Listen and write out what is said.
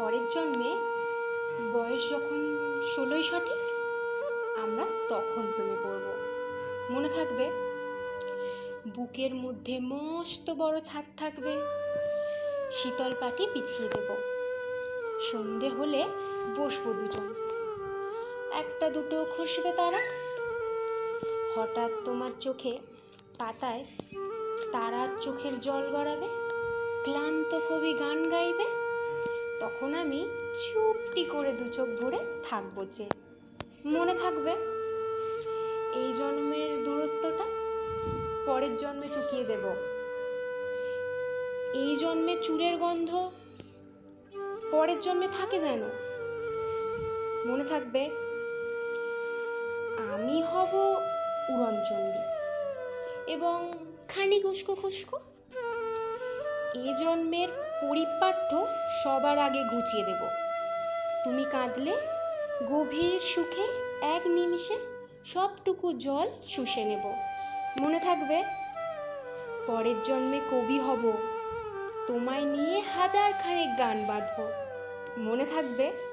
পরের জন্মে বয়স যখন ষোলোই সঠিক, আমরা তখন প্রেমে পড়ব। মনে থাকবে, বুকের মধ্যে মস্ত বড় ছাদ থাকবে, শীতল পাটি পিছিয়ে দেব। সন্ধে হলে বসবো দুজন। একটা দুটো খসবে তারা। হঠাৎ তোমার চোখে পাতায় তারার চোখের জল গড়াবে। ক্লান্ত কবি গান গাইবে। তখন আমি চুপটি করে দু চোখ ভরে থাকব যে। মনে থাকবে, এই জন্মের দূরত্বটা পরের জন্মে চুকিয়ে দেব। এই জন্মে চুলের গন্ধ পরের জন্মে থাকে যেন। মনে থাকবে, আমি হব উড়নচণ্ডী এবং খানিক উস্কো খুস্কো এ জন্মের পরিপাঠ্য সবার আগে ঘুচিয়ে দেব। তুমি কাঁদলে, গভীর সুখে এক নিমিষে সবটুকু জল শুষে নেব। মনে থাকবে, পরের জন্মে কবি হব, তোমায় নিয়ে হাজার খানেক গান বাঁধব। মনে থাকবে